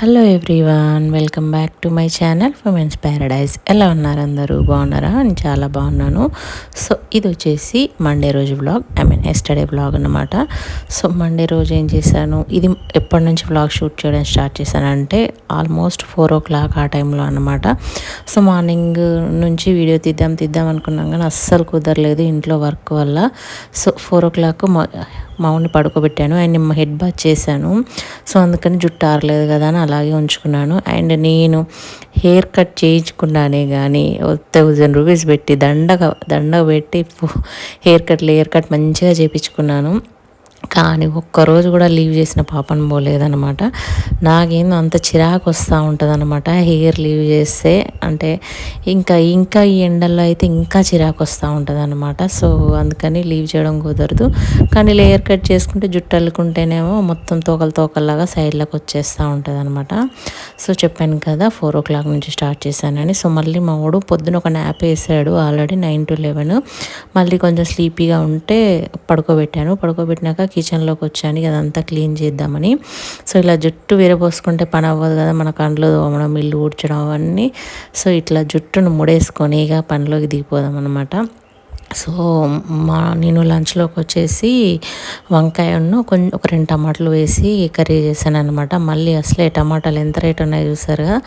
Hello everyone welcome back to my channel women's paradise ఎలా ఉన్నారు అందరూ? బాగున్నారా? నేను చాలా బాగున్నాను. సో ఇది వచ్చేసి మండే రోజు blog I mean yesterday blog అనమాట సో మండే రోజు ఏం చేశాను? ఇది ఎప్పటి నుంచి బ్లాగ్ షూట్ చేయడం స్టార్ట్ చేశానంటే ఆల్మోస్ట్ ఫోర్ ఓ క్లాక్ ఆ టైంలో అనమాట సో మార్నింగ్ నుంచి వీడియో తీద్దాం తీద్దాం అనుకున్నాం కానీ అస్సలు కుదరలేదు ఇంట్లో వర్క్ వల్ల. సో ఫోర్ ఓ క్లాక్ మామూలు పడుకోబెట్టాను. అండ్ హెడ్ బాత్ చేశాను. సో అందుకని జుట్టు ఆరలేదు కదా అని అలాగే ఉంచుకున్నాను. అండ్ నేను హెయిర్ కట్ చేయించుకున్నానే కానీ థౌజండ్ రూపీస్ పెట్టి దండగా దండగా పెట్టి హెయిర్ కట్ లేయర్ కట్ మంచిగా చేయించుకున్నాను కానీ ఒక్కరోజు కూడా లీవ్ చేసిన పాపను పోలేదనమాట నాకేందో అంత చిరాకు వస్తూ ఉంటుంది అనమాట హెయిర్ లీవ్ చేస్తే అంటే ఇంకా ఇంకా ఈ ఎండల్లో అయితే ఇంకా చిరాకు వస్తూ ఉంటుంది అనమాట సో అందుకని లీవ్ చేయడం కుదరదు. కానీ లేయర్ కట్ చేసుకుంటే జుట్టు అల్లుకుంటేనేమో మొత్తం తోకలు తోకల్లాగా సైడ్లకు వచ్చేస్తూ ఉంటుంది అనమాట సో చెప్పాను కదా ఫోర్ ఓ క్లాక్ నుంచి స్టార్ట్ చేశానని. సో మళ్ళీ మా వాడు పొద్దున ఒక న్యాప్ వేసాడు ఆల్రెడీ నైన్ టు లెవెన్. మళ్ళీ కొంచెం స్లీపీగా ఉంటే పడుకోబెట్టాను. పడుకోబెట్టినాక కిచెన్లోకి వచ్చాను. అదంతా క్లీన్ చేద్దామని. సో ఇలా జుట్టు విరబోసుకుంటే పని అవ్వదు కదా. మన కండ్లు తోమడం ఇల్లు ఊడ్చడం అవన్నీ. సో ఇట్లా జుట్టును ముడేసుకొని ఇక పనిలోకి దిగిపోదాం అనమాట సో మా నేను లంచ్లోకి వచ్చేసి వంకాయను కొంచెం ఒక రెండు టమాటాలు వేసి కర్రీ చేశాను అనమాట మళ్ళీ అసలే టమాటాలు ఎంత రేట్ ఉన్నాయో చూసారుగా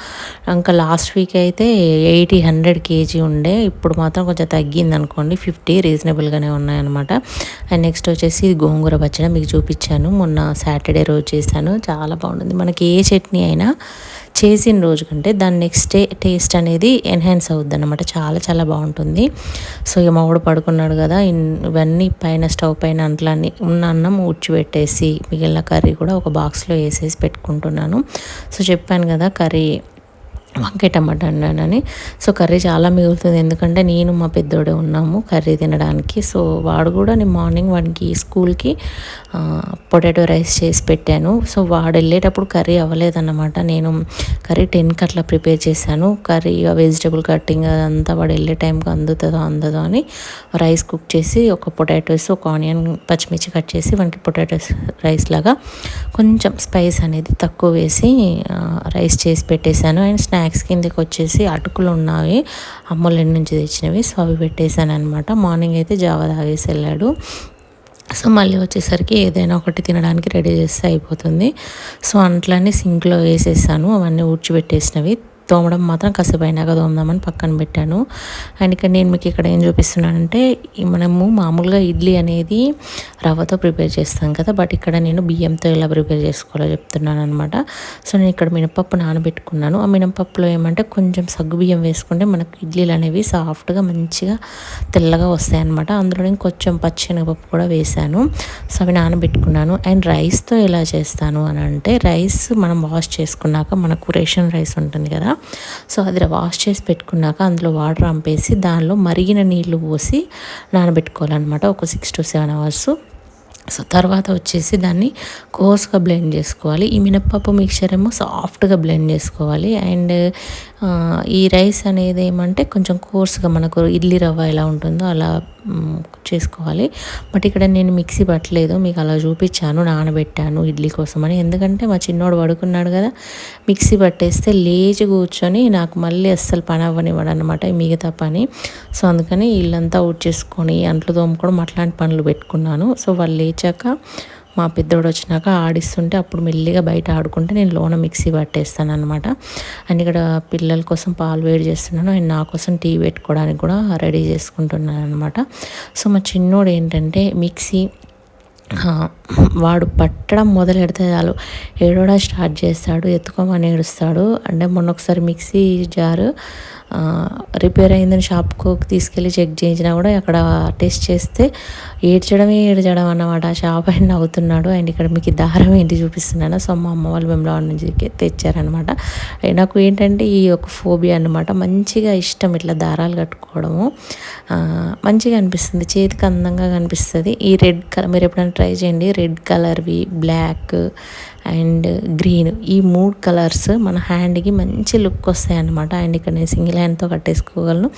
ఇంకా లాస్ట్ వీక్ అయితే ఎయిటీ హండ్రెడ్ కేజీ ఉండే. ఇప్పుడు మాత్రం కొంచెం తగ్గింది అనుకోండి ఫిఫ్టీ రీజనబుల్గానే ఉన్నాయన్నమాట. అండ్ నెక్స్ట్ వచ్చేసి గోంగూర పచ్చడి మీకు చూపించాను. మొన్న సాటర్డే రోజు చేశాను. చాలా బాగుంటుంది. మనకి ఏ చట్నీ అయినా చేసిన రోజు కంటే దాని నెక్స్ట్ డే టేస్ట్ అనేది ఎన్హాన్స్ అవుద్ది అనమాట చాలా చాలా బాగుంటుంది. సో ఇక మావాడు పడుకున్నాడు కదా ఇవన్నీ పైన స్టవ్ పైన అంట్లన్నీ ఉన్న అన్నం ఊడ్చిపెట్టేసి మిగిలిన కర్రీ కూడా ఒక బాక్స్లో వేసేసి పెట్టుకుంటున్నాను. సో చెప్పాను కదా కర్రీ వంకాయ టమాటా అన్నానని. సో కర్రీ చాలా మిగులుతుంది. ఎందుకంటే నేను మా పెద్దోడే ఉన్నాము. కర్రీ తినడానికి. సో వాడు కూడా నేను మార్నింగ్ వాడికి స్కూల్కి పొటాటో రైస్ చేసి పెట్టాను. సో వాడు వెళ్ళేటప్పుడు కర్రీ అవ్వలేదన్నమాట. నేను కర్రీ టెన్కి అట్లా ప్రిపేర్ చేశాను. కర్రీ వెజిటబుల్ కట్టింగ్ అదంతా వాడు వెళ్ళే టైంకి అందుతుందో అందదో అని రైస్ కుక్ చేసి ఒక పొటాటోస్ ఒక ఆనియన్ పచ్చిమిర్చి కట్ చేసి వానికి పొటాటోస్ రైస్ లాగా కొంచెం స్పైస్ అనేది తక్కువ వేసి రైస్ చేసి పెట్టేశాను. అండ్ స్నాక్స్ స్నాక్స్ కిందకి వచ్చేసి అటుకులు ఉన్నాయి అమ్మల నుంచి తెచ్చినవి సో అవి పెట్టేశాను అనమాట మార్నింగ్ అయితే జావా తాగేసి వెళ్ళాడు. సో మళ్ళీ వచ్చేసరికి ఏదైనా ఒకటి తినడానికి రెడీ చేస్తే అయిపోతుంది. సో అంట్లన్నీ సింక్లో వేసేసాను అవన్నీ ఊడ్చిపెట్టేసినవి. తోమడం మాత్రం కాసేపు అయినాక తోమదామని పక్కన పెట్టాను. అండ్ ఇక్కడ నేను మీకు ఇక్కడ ఏం చూపిస్తున్నానంటే మనము మామూలుగా ఇడ్లీ అనేది రవ్వతో ప్రిపేర్ చేస్తాం కదా బట్ ఇక్కడ నేను బియ్యంతో ఎలా ప్రిపేర్ చేసుకోవాలో చెప్తున్నాను అనమాట సో నేను ఇక్కడ మినపప్పు నానబెట్టుకున్నాను. ఆ మినపప్పులో ఏమంటే కొంచెం సగ్గు బియ్యం వేసుకుంటే మనకు ఇడ్లీలు అనేవి సాఫ్ట్గా మంచిగా తెల్లగా వస్తాయి అనమాట అందులో నేను కొంచెం పచ్చినపప్పు కూడా వేశాను. సో అవి నానబెట్టుకున్నాను. అండ్ రైస్తో ఎలా చేస్తాను అని అంటే రైస్ మనం వాష్ చేసుకున్నాక మనకు రేషన్ రైస్ ఉంటుంది కదా సో అది వాష్ చేసి పెట్టుకున్నాక అందులో వాటర్ అంపేసి దానిలో మరిగిన నీళ్ళు పోసి నానబెట్టుకోవాలన్నమాట ఒక six to seven hours so తర్వాత వచ్చేసి దాన్ని కోర్స్గా బ్లెండ్ చేసుకోవాలి. ఈ మినప్పప్పు మిక్చర్ ఏమో సాఫ్ట్గా బ్లెండ్ చేసుకోవాలి. అండ్ ఈ రైస్ అనేది ఏమంటే కొంచెం కోర్స్గా మనకు ఇడ్లీ రవ్వ ఎలా ఉంటుందో అలా చేసుకోవాలి. బట్ ఇక్కడ నేను మిక్సీ పట్టలేదు. మీకు అలా చూపించాను నానబెట్టాను ఇడ్లీ కోసం అని ఎందుకంటే మా చిన్నోడు పడుకున్నాడు కదా మిక్సీ పట్టేస్తే లేచి కూర్చొని నాకు మళ్ళీ అస్సలు పని అవ్వనివ్వడు అనమాట మిగతా పని. సో అందుకని ఇల్లంతా ఊడ్చేసుకొని అంట్లు తోముకోవడం అట్లాంటి పనులు పెట్టుకున్నాను. సో వాళ్ళు లేచాక మా పెద్దోడు వచ్చినాక ఆడిస్తుంటే అప్పుడు మెల్లిగా బయట ఆడుకుంటే నేను లోన మిక్సీ పట్టేస్తాను అనమాట అండ్ ఇక్కడ పిల్లల కోసం పాలు వేడి చేస్తున్నాను. అండ్ నా కోసం టీ పెట్టుకోవడానికి కూడా రెడీ చేసుకుంటున్నాను అనమాట సో మా చిన్నోడు ఏంటంటే మిక్సీ వాడు పట్టడం మొదలు పెడితే చాలు. ఏడోడా స్టార్ట్ చేస్తాడు ఎత్తుకోమని ఏడుస్తాడు. అంటే మొన్న ఒకసారి మిక్సీ జారు రిపేర్ అయిందని షాప్కు తీసుకెళ్ళి చెక్ చేయించినా కూడా అక్కడ టెస్ట్ చేస్తే ఏడ్చడమే ఏడ్చడం అన్నమాట. షాప్ అయిన నవ్వుతున్నాడు. అండ్ ఇక్కడ మీకు దారం ఏంటి చూపిస్తున్నాను. సో మా అమ్మ వాళ్ళు వెంబడి నుంచి తెచ్చారనమాట నాకు ఏంటంటే ఈ ఒక ఫోబియా అనమాట మంచిగా ఇష్టం ఇట్లా దారాలు కట్టుకోవడము. మంచిగా అనిపిస్తుంది. చేతికి అందంగా కనిపిస్తుంది. ఈ రెడ్ కలర్ మీరు ఎప్పుడైనా ట్రై చేయండి. రెడ్ కలర్వి బ్లాక్ అండ్ గ్రీన్. ఈ మూడు కలర్స్ మన హ్యాండ్కి మంచి లుక్ వస్తాయి అనమాట అండ్ ఇక్కడ నేను సింగిల్ హ్యాండ్తో కట్టేసుకోగలను.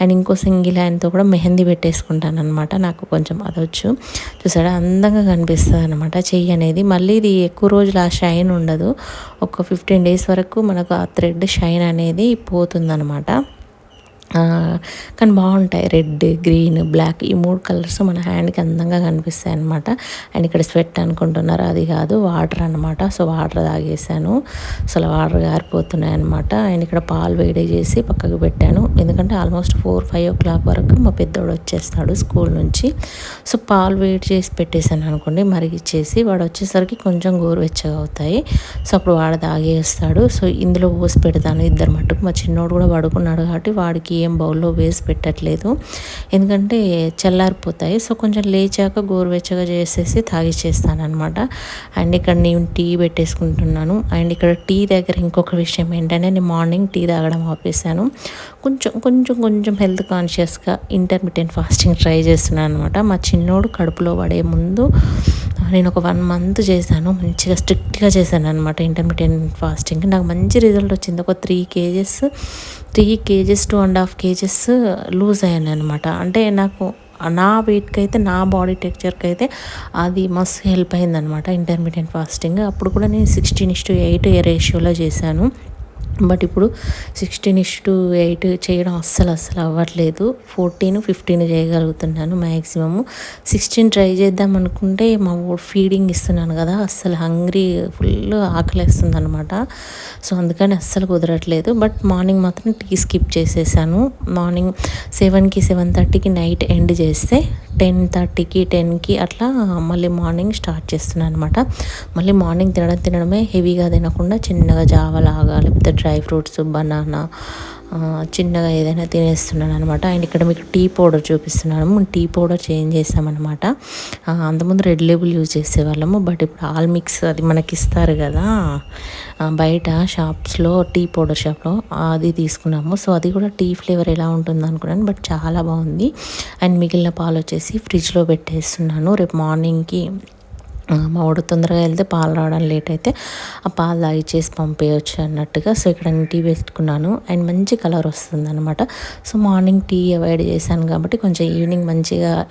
అండ్ ఇంకో సింగిల్ హ్యాండ్తో కూడా మెహందీ పెట్టేసుకుంటాను అనమాట నాకు కొంచెం అదొచ్చు. చూసాడా అందంగా కనిపిస్తుంది అనమాట చెయ్యి అనేది. మళ్ళీ ఇది ఎక్కువ రోజులు ఆ షైన్ ఉండదు. ఒక ఫిఫ్టీన్ డేస్ వరకు మనకు ఆ థ్రెడ్ షైన్ అనేది పోతుందనమాట కానీ బాగుంటాయి. రెడ్ గ్రీన్ బ్లాక్ ఈ మూడు కలర్స్ మన హ్యాండ్కి అందంగా కనిపిస్తాయి అనమాట అండ్ ఇక్కడ స్వెట్ అనుకుంటున్నారు. అది కాదు వాటర్ అనమాట సో వాటర్ తాగేసాను. అసలు వాటర్ గారిపోతున్నాయి అనమాట అండ్ ఇక్కడ పాలు వేడి చేసి పక్కకు పెట్టాను. ఎందుకంటే almost four five o'clock వరకు మా పెద్దోడు వచ్చేస్తాడు స్కూల్ నుంచి. సో పాలు వేడి చేసి పెట్టేశాను అనుకోండి మరిగిచ్చేసి వాడు వచ్చేసరికి కొంచెం గోరువెచ్చగా అవుతాయి. సో అప్పుడు వాడు తాగేస్తాడు. సో ఇందులో పోసి పెడతాను. ఇద్దరు మట్టుకు మా చిన్నోడు కూడా పడుకున్నాడు కాబట్టి వాడికి ఏం బౌల్లో వేసి పెట్టట్లేదు. ఎందుకంటే చల్లారిపోతాయి. సో కొంచెం లేచాక గోరువెచ్చగా చేసేసి తాగిచ్చేస్తానమాట అనమాట అండ్ ఇక్కడ నేను టీ పెట్టేసుకుంటున్నాను. అండ్ ఇక్కడ టీ దగ్గర ఇంకొక విషయం ఏంటంటే నేను మార్నింగ్ టీ తాగడం ఆపేసాను కొంచెం కొంచెం కొంచెం హెల్త్ కాన్షియస్గా ఇంటర్మీడియట్ ఫాస్టింగ్ ట్రై చేస్తున్నాను అనమాట మా చిన్నోడు కడుపులో పడే ముందు నేను ఒక వన్ మంత్ చేశాను మంచిగా స్ట్రిక్ట్గా చేశాను అనమాట ఇంటర్మీడియట్ ఫాస్టింగ్ నాకు మంచి రిజల్ట్ వచ్చింది. ఒక three kgs three kgs two and half kgs loose అయ్యాను అనమాట అంటే నాకు నా వెయిట్కి అయితే నా బాడీ టెక్చర్కి అయితే అది మస్తు హెల్ప్ అయిందనమాట ఇంటర్మీడియట్ ఫాస్టింగ్. అప్పుడు కూడా నేను సిక్స్టీన్ ఇస్ టు ఎయిట్ రేషియోలో చేశాను. బట్ ఇప్పుడు సిక్స్టీన్ ఇష్ టు ఎయిట్ చేయడం అస్సలు అస్సలు అవ్వట్లేదు. ఫోర్టీన్ ఫిఫ్టీన్ చేయగలుగుతున్నాను మ్యాక్సిమము సిక్స్టీన్ ట్రై చేద్దాం అనుకుంటే మా ఫీడింగ్ ఇస్తున్నాను కదా అస్సలు హంగ్రీ ఫుల్ ఆకలేస్తుంది అనమాట సో అందుకని అస్సలు కుదరట్లేదు. బట్ మార్నింగ్ మాత్రం టీ స్కిప్ చేసేసాను. మార్నింగ్ సెవెన్కి సెవెన్ థర్టీకి నైట్ ఎండ్ చేస్తే టెన్ థర్టీకి టెన్కి అట్లా మళ్ళీ మార్నింగ్ స్టార్ట్ చేస్తున్నాను అనమాట మళ్ళీ మార్నింగ్ తినడం తినడమే హెవీగా తినకుండా చిన్నగా జావ లాగా లేకపోతే డ్రై ఫ్రూట్స్ బనానా చిన్నగా ఏదైనా తినేస్తున్నాను అనమాట అండ్ ఇక్కడ మీకు టీ పౌడర్ చూపిస్తున్నాము టీ పౌడర్ చేంజ్ చేస్తామన్నమాట అంతకుముందు రెడ్ లేబుల్ యూజ్ చేసేవాళ్ళము. బట్ ఇప్పుడు ఆల్ మిక్స్ అది మనకి ఇస్తారు కదా బయట షాప్స్లో టీ పౌడర్ షాప్లో అది తీసుకున్నాము. సో అది కూడా టీ ఫ్లేవర్ ఎలా ఉంటుంది అనుకున్నాను. బట్ చాలా బాగుంది. అండ్ మిగిలిన పాలు వచ్చేసి ఫ్రిడ్జ్లో పెట్టేస్తున్నాను. రేపు మార్నింగ్కి మా వాడు తొందరగా వెళ్తే పాలు రావడం లేట్ అయితే ఆ పాలు తాగిచ్చేసి పంపేయచ్చు అన్నట్టుగా. సో ఇక్కడ నేను టీ పెట్టుకున్నాను. అండ్ మంచి కలర్ వస్తుంది అనమాట సో మార్నింగ్ టీ అవాయిడ్ చేశాను కాబట్టి కొంచెం ఈవినింగ్ మంచిగా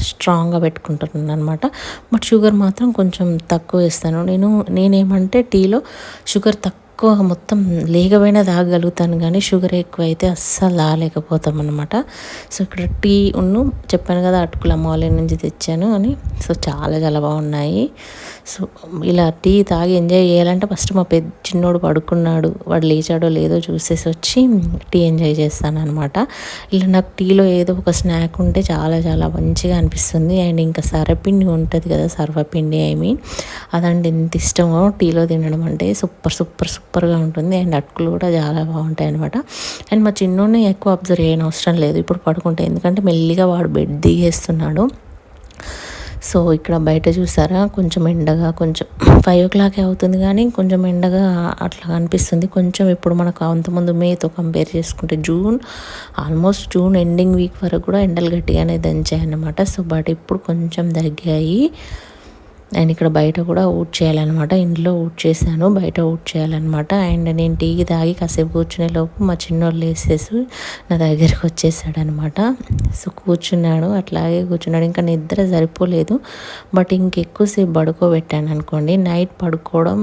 స్ట్రాంగ్గా పెట్టుకుంటున్నాను అనమాట బట్ షుగర్ మాత్రం కొంచెం తక్కువ వేస్తాను. నేను నేనేమంటే టీలో షుగర్ తక్కువ ఎక్కువ మొత్తం లేకపోయినా తాగగలుగుతాను కానీ షుగర్ ఎక్కువ అయితే అస్సలు తాగలేకపోతాం అనమాట సో ఇక్కడ టీ ఉన్ను చెప్పాను కదా అటుకుల అమ్మవాళ్ళ నుంచి తెచ్చాను అని. సో చాలా చాలా బాగున్నాయి. సో ఇలా టీ తాగి ఎంజాయ్ చేయాలంటే ఫస్ట్ మా పెద్ద చిన్నోడు పడుకున్నాడు. వాడు లేచాడో లేదో చూసేసి వచ్చి టీ ఎంజాయ్ చేస్తాను అనమాట ఇలా నాకు టీలో ఏదో ఒక స్నాక్ ఉంటే చాలా చాలా మంచిగా అనిపిస్తుంది. అండ్ ఇంకా సరపిండి ఉంటుంది కదా సర్వపిండి ఐ మీన్. అదంటే ఎంత ఇష్టమో టీలో తినడం అంటే సూపర్ సూపర్ సూపర్ సూపర్గా ఉంటుంది. అండ్ అటుకులు కూడా చాలా బాగుంటాయి అనమాట అండ్ మా చిన్నోడిని ఎక్కువ అబ్జర్వ్ చేయని అవసరం లేదు. ఇప్పుడు పడుకుంటే ఎందుకంటే మెల్లిగా వాడు బెడ్ దిగేస్తున్నాడు. సో ఇక్కడ బయట చూసారా కొంచెం ఎండగా కొంచెం ఫైవ్ ఓ క్లాకే అవుతుంది కానీ కొంచెం ఎండగా అట్లా అనిపిస్తుంది. కొంచెం ఇప్పుడు మనకు అంతకుముందు మేతో కంపేర్ చేసుకుంటే June almost June ending week వరకు కూడా ఎండలు గట్టిగానే దంచాయి అన్నమాట సో బట్ ఇప్పుడు కొంచెం తగ్గాయి. అండ్ ఇక్కడ బయట కూడా ఊట్ చేయాలన్నమాట. ఇంట్లో ఊట్ చేశాను బయట ఊట్ చేయాలన్నమాట. అండ్ నేను టీ తాగి కాసేపు కూర్చునే లోపు మా చిన్నోళ్ళు వేసేసి నా దగ్గరికి వచ్చేసాడనమాట సో కూర్చున్నాడు అట్లాగే కూర్చున్నాడు. ఇంకా నిద్ర సరిపోలేదు. బట్ ఇంకెక్కువసేపు పడుకోబెట్టాను అనుకోండి. నైట్ పడుకోవడం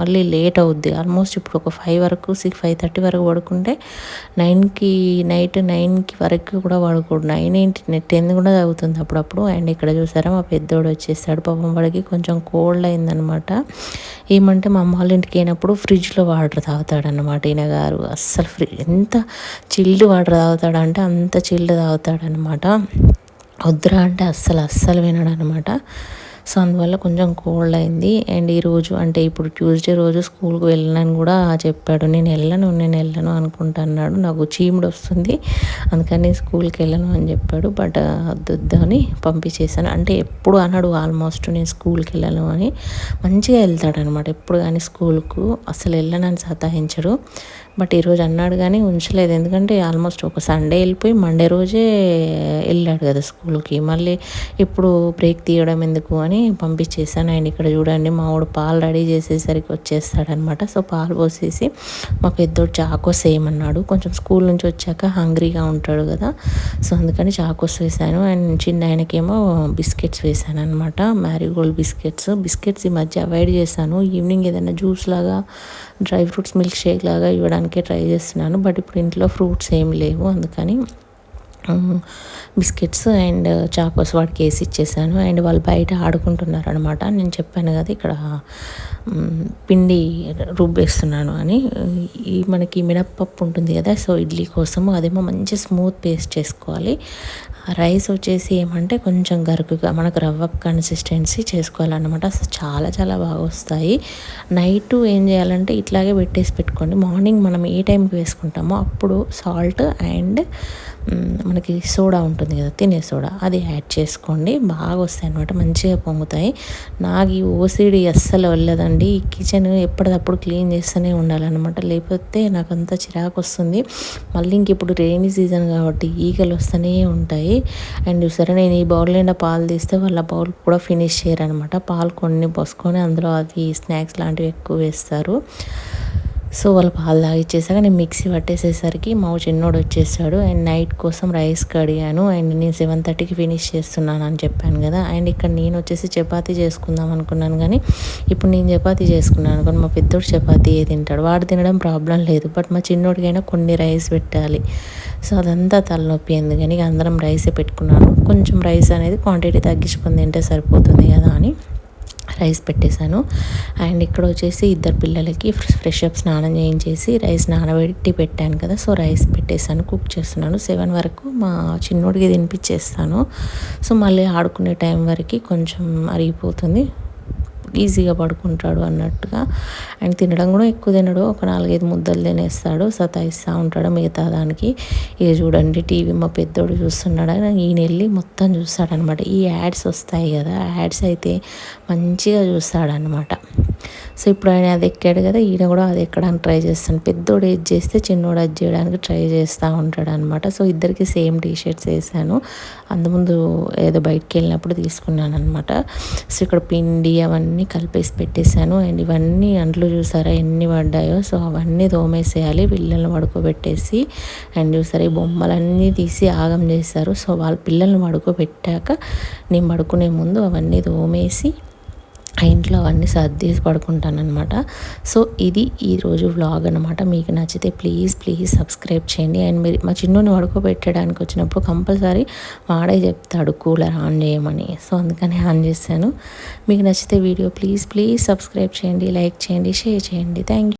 మళ్ళీ లేట్ అవుద్ది. ఆల్మోస్ట్ ఇప్పుడు ఒక ఫైవ్ వరకు సిక్స్ ఫైవ్ థర్టీ వరకు పడుకుంటే నైన్కి నైట్ నైన్కి వరకు కూడా పడుకోడు. నైన్ ఏంటి టెన్ కూడా తగ్గుతుంది అప్పుడప్పుడు. అండ్ ఇక్కడ చూసారా మా పెద్దోడు వచ్చేసాడు. పాపం వాడికి వాడికి కొంచెం కోల్డ్ అయిందనమాట. ఏమంటే మా అమ్మ వాళ్ళ ఇంటికి అయినప్పుడు ఫ్రిడ్జ్లో వాటర్ తాగుతాడనమాట ఈయన గారు. అస్సలు ఫ్రి ఎంత చిల్డ్ వాటర్ తాగుతాడంటే అంత చిల్డ్ తాగుతాడనమాట. వద్దురా అంటే అస్సలు అస్సలు వినడనమాట. సో అందువల్ల కొంచెం కోల్డ్ అయింది. అండ్ ఈరోజు అంటే ఇప్పుడు ట్యూస్డే రోజు స్కూల్కి వెళ్ళనని కూడా చెప్పాడు. నేను వెళ్ళను నేను వెళ్ళను అనుకుంటున్నాడు నాకు చీముడు వస్తుంది. అందుకని స్కూల్కి వెళ్ళను అని చెప్పాడు. బట్ వద్దు అని పంపించేసాను అంటే ఎప్పుడు అన్నాడు ఆల్మోస్ట్ నేను స్కూల్కి వెళ్ళను అని. మంచిగా వెళ్తాడనమాట ఎప్పుడు కానీ స్కూల్కు అసలు వెళ్ళనని సతాయించడు. బట్ ఈరోజు అన్నాడు కానీ ఉంచలేదు. ఎందుకంటే ఆల్మోస్ట్ ఒక సండే వెళ్ళిపోయి మండే రోజే వెళ్ళాడు కదా స్కూల్కి. మళ్ళీ ఇప్పుడు బ్రేక్ తీయడం ఎందుకు అని పంపించేసాను ఆయన ఇక్కడ చూడండి మా వాడు పాలు రెడీ చేసేసరికి వచ్చేస్తాడనమాట. సో పాలు పోసేసి మా పెద్దోడు చాకోస్ వేయమన్నాడు కొంచెం స్కూల్ నుంచి వచ్చాక హంగ్రీగా ఉంటాడు కదా. సో అందుకని చాకోస్ వేసాను అండ్ చిన్న ఆయనకేమో బిస్కెట్స్ వేసాను అనమాట మ్యారీగోల్డ్ బిస్కెట్స్. బిస్కెట్స్ ఈ మధ్య అవాయిడ్ చేశాను. ఈవినింగ్ ఏదైనా జ్యూస్ లాగా డ్రై ఫ్రూట్స్ మిల్క్ షేక్ లాగా ఇవ్వడానికి ట్రై చేస్తున్నాను. బట్ ఇప్పుడు ఇంట్లో ఫ్రూట్స్ ఏం లేవు. అందుకని బిస్కెట్స్ అండ్ చాకోస్ వాడికి వేసి ఇచ్చేసాను. అండ్ వాళ్ళు బయట ఆడుకుంటున్నారు అనమాట నేను చెప్పాను కదా ఇక్కడ పిండి రుబ్బేస్తున్నాను అని. ఈ మనకి మినప్పప్పు ఉంటుంది కదా సో ఇడ్లీ కోసము అదేమో మంచి స్మూత్ పేస్ట్ చేసుకోవాలి. రైస్ వచ్చేసి ఏమంటే కొంచెం గరుకుగా మనకు రవ్వ కన్సిస్టెన్సీ చేసుకోవాలన్నమాట. అసలు చాలా చాలా బాగా వస్తాయి. నైట్ ఏం చేయాలంటే ఇట్లాగే పెట్టేసి పెట్టుకోండి. మార్నింగ్ మనం ఏ టైంకి వేసుకుంటామో అప్పుడు సాల్ట్ అండ్ మనకి సోడా ఉంటుంది కదా తినే సోడా అది యాడ్ చేసుకోండి. బాగా వస్తాయి అనమాట మంచిగా పొంగుతాయి. నాకు ఈ ఓసిడి అస్సలు వెళ్ళదండి ఈ కిచెన్ ఎప్పటికప్పుడు క్లీన్ చేస్తూనే ఉండాలన్నమాట. లేకపోతే నాకు అంత చిరాకు వస్తుంది మళ్ళీ ఇంక ఇప్పుడు రెయినీ సీజన్ కాబట్టి ఈగలు వస్తూనే ఉంటాయి. అండ్ చూసారా నేను ఈ బౌల్ నిండా పాలు తీస్తే వాళ్ళ బౌల్ కూడా ఫినిష్ చేయరనమాట పాలు కొన్ని పోసుకొని అందులో అది స్నాక్స్ లాంటివి ఎక్కువ వేస్తారు. సో వాళ్ళు పాలు తాగిచ్చేసాక నేను మిక్సీ పట్టేసేసరికి మా చిన్నోడు వచ్చేసాడు అండ్ నైట్ కోసం రైస్ కడిగాను అండ్ నేను సెవెన్ థర్టీకి ఫినిష్ చేస్తున్నాను అని చెప్పాను కదా. అండ్ ఇక్కడ నేను వచ్చేసి చపాతీ చేసుకుందాం అనుకున్నాను కానీ ఇప్పుడు నేను చపాతీ చేసుకున్నాను అనుకోని మా పెద్దోడు చపాతీ ఏ తింటాడు? వాడు తినడం ప్రాబ్లం లేదు. బట్ మా చిన్నోడికైనా కొన్ని రైస్ పెట్టాలి. సో అదంతా తలనొప్పి ఎందుకని అందరం రైసే పెట్టుకున్నాను. కొంచెం రైస్ అనేది క్వాంటిటీ తగ్గించుకొని తింటే సరిపోతుంది కదా అని రైస్ పెట్టేశాను. అండ్ ఇక్కడ వచ్చేసి ఇద్దరు పిల్లలకి ఫ్రెష్ అప్ స్నానం చేయించేసి రైస్ నానబెట్టి పెట్టాను కదా. సో రైస్ పెట్టేశాను కుక్ చేస్తున్నాను. సెవెన్ వరకు మా చిన్నోడికి తినిపించేస్తాను సో మళ్ళీ ఆడుకునే టైం వరకు కొంచెం అరిగిపోతుంది. ఈజీగా పడుకుంటాడు అన్నట్టుగా. అండ్ తినడం కూడా ఎక్కువ తినడు. ఒక నాలుగైదు ముద్దలు తినేస్తాడు. సతాయిస్తూ ఉంటాడు మిగతా దానికి. ఇక చూడండి టీవీ మా పెద్దోడు చూస్తున్నాడు ఈయన వెళ్ళి మొత్తం చూస్తాడనమాట. ఈ యాడ్స్ వస్తాయి కదా. యాడ్స్ అయితే మంచిగా చూస్తాడనమాట. సో ఇప్పుడు ఆయన అది ఎక్కాడు కదా ఈయన కూడా అది ఎక్కడానికి ట్రై చేస్తాను పెద్దోడు ఏది చేస్తే చిన్నోడు అది చేయడానికి ట్రై చేస్తూ ఉంటాడు అనమాట సో ఇద్దరికి సేమ్ టీ షర్ట్స్ వేసాను. అందుముందు ఏదో బయటికి వెళ్ళినప్పుడు తీసుకున్నాను అనమాట సో ఇక్కడ పిండి అవన్నీ కలిపేసి పెట్టేశాను. అండ్ ఇవన్నీ అంట్లు చూసారా ఎన్ని పడ్డాయో. సో అవన్నీ తోమేసేయాలి పిల్లల్ని పడుకోబెట్టేసి అండ్ చూసారా ఈ బొమ్మలన్నీ తీసి ఆగం చేశారు. సో వాళ్ళ పిల్లల్ని పడుకోబెట్టాక నేను పడుకునే ముందు అవన్నీ తోమేసి ఆ ఇంట్లో అవన్నీ సర్దేసి పడుకుంటాను అనమాట సో ఇది ఈరోజు వ్లాగ్ అనమాట మీకు నచ్చితే ప్లీజ్ ప్లీజ్ సబ్స్క్రైబ్ చేయండి. అండ్ మీరు మా చిన్నోని పడుకోబెట్టడానికి వచ్చినప్పుడు కంపల్సరీ వాడే చెప్తాడు కూలర్ ఆన్ చేయమని. సో అందుకని ఆన్ చేశాను. మీకు నచ్చితే వీడియో ప్లీజ్ ప్లీజ్ సబ్స్క్రైబ్ చేయండి లైక్ చేయండి షేర్ చేయండి. థ్యాంక్